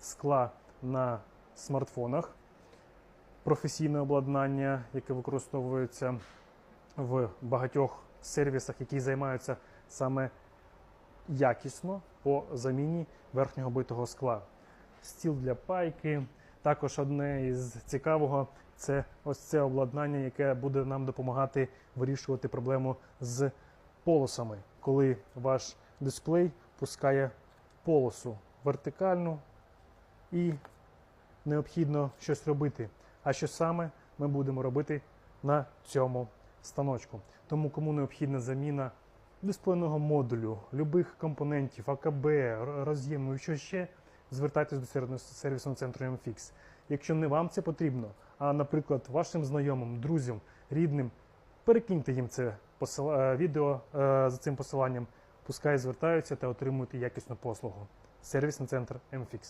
скла на смартфонах, професійне обладнання, яке використовується в багатьох сервісах, які займаються саме якісно по заміні верхнього битого скла. Стіл для пайки. Також одне із цікавого це ось це обладнання, яке буде нам допомагати вирішувати проблему з полосами, коли ваш дисплей пускає полосу вертикальну і необхідно щось робити. А що саме ми будемо робити на цьому станочку? Тому кому необхідна заміна дисплейного модулю, любих компонентів, АКБ, роз'єму і що ще, звертайтесь до сервісного центру MFix. Якщо не вам це потрібно, а, наприклад, вашим знайомим, друзям, рідним, перекиньте їм це посила- е, відео е, за цим посиланням, пускай звертаються та отримують якісну послугу. Сервісний центр MFix.